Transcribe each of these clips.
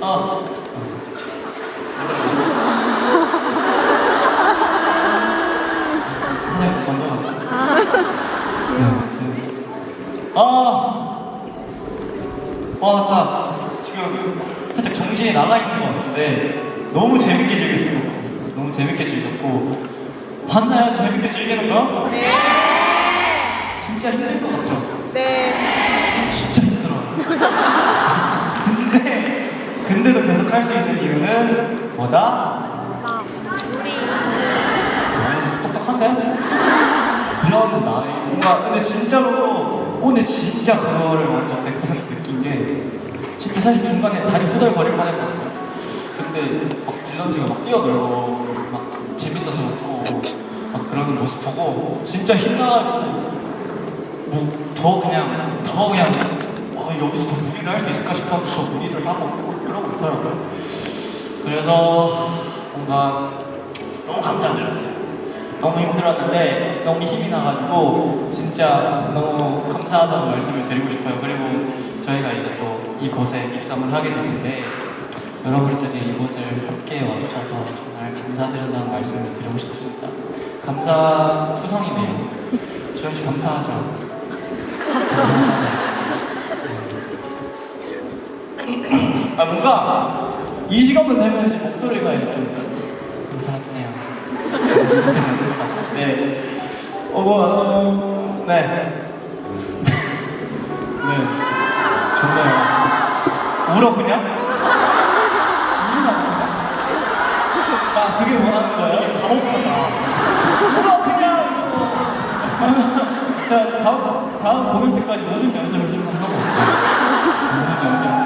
아. 하나 좀 던져가지고. 네, 아무튼. 아. 와, 맞다. 지금 살짝 정신이 나가 있는 것 같은데 너무 재밌게 즐겼어요. 너무 재밌게 즐겼고 봤나요? 재밌게 즐기는 거? 네. 진짜 힘들 것 같죠? 네. 진짜 힘들어요. 근데 근데도 계속 할 수 있는 이유는 뭐다? 똑똑한데? 빌라운드 나이 뭔가 근데 진짜로 오늘 진짜 그거를 완전 100% 느낀 게 진짜 사실 중간에 다리 후덜거릴 뻔했거든요 근데 막 빌런즈가 막 뛰어들고 막 재밌어서 웃고 막 그러는 모습 보고 진짜 힘나가지고 뭐 더 그냥 더 그냥 어, 여기서 더 무리를 할 수 있을까 싶어서 더 무리를 하고 그러고 있더라고요 그래서 뭔가 너무 감사드렸어요. 너무 힘들었는데 너무 힘이 나가지고 진짜 너무 감사하다는 말씀을 드리고 싶어요. 그리고 저희가 이제 또 이곳에 입성을 하게 됐는데 여러분들이 이곳을 함께 와주셔서 정말 감사드린다는 말씀을 드리고 싶습니다. 감사 투성이네요. 주현 씨 감사하죠. 아 뭔가 이 시간만 되면 목소리가 좀 감사하네요. 같은데, 어, 뭐, 어, 네. 네. 좋네요. 울어 그냥? 아, 되게 원하는 거예요? 되게 가혹하다. 울어 그냥! 자, 다음, 다음 공연 때까지 모든 연습을 좀 하고. 모든 연습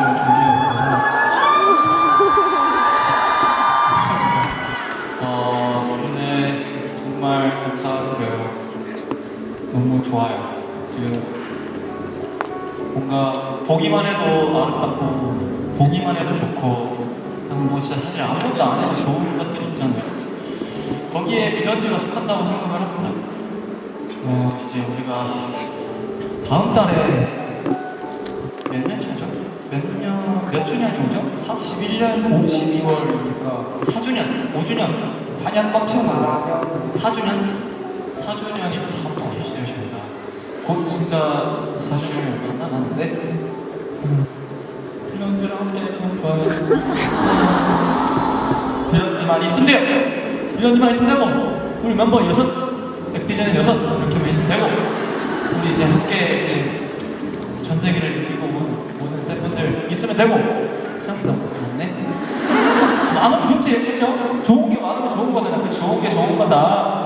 뭔가 보기만 해도 아름답고 보기만 해도 좋고 뭐 진짜 사실 아무것도 안 해도 좋은 것들이 있잖아요. 거기에 빌런즈가 속한다고 생각을 합니다. 어, 이제 우리가 다음 달에 몇 년 차죠? 몇 년, 몇 주년이죠? 41년 52월이니까 4주년, 5주년, 4년 꽉 채우고 4주년? 4주년이 또 다음 달에 있어요, 저희가. 곧 진짜 4주년을 만나는데 필런즈랑 함께 너무 좋아요. 필런즈만 있으면 돼요. 필런즈만 있으면 되고 우리 멤버 여섯, 백디전에 여섯 이렇게 있으면 되고 우리 이제 함께 이제 전 세계를 온 모든 스태프분들 있으면 되고 생각보다 많네. 많으면 좋지, 그렇죠? 좋은 게 많으면 좋은 거잖아. 그 좋은 게 좋은 거다.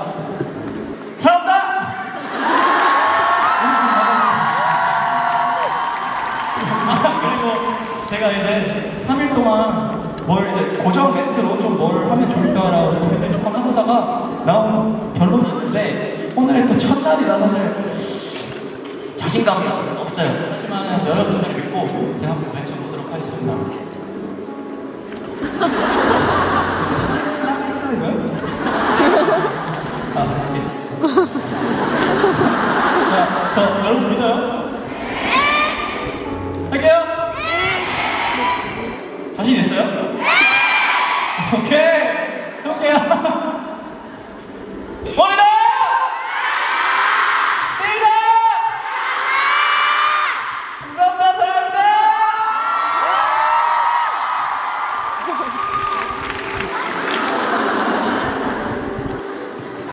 그리고 제가 이제 3일 동안 뭘 이제 고정 멘트로 좀 뭘 하면 좋을까라고 고민을 조금 해보다가 나온 결론이 있는데 오늘이 또 첫날이라 사실 자신감이 없어요. 하지만 여러분들을 믿고 제가 한번 외쳐보도록 하겠습니다. 같이. 아. 자, 저 여러분 믿어요? 자신 있어요?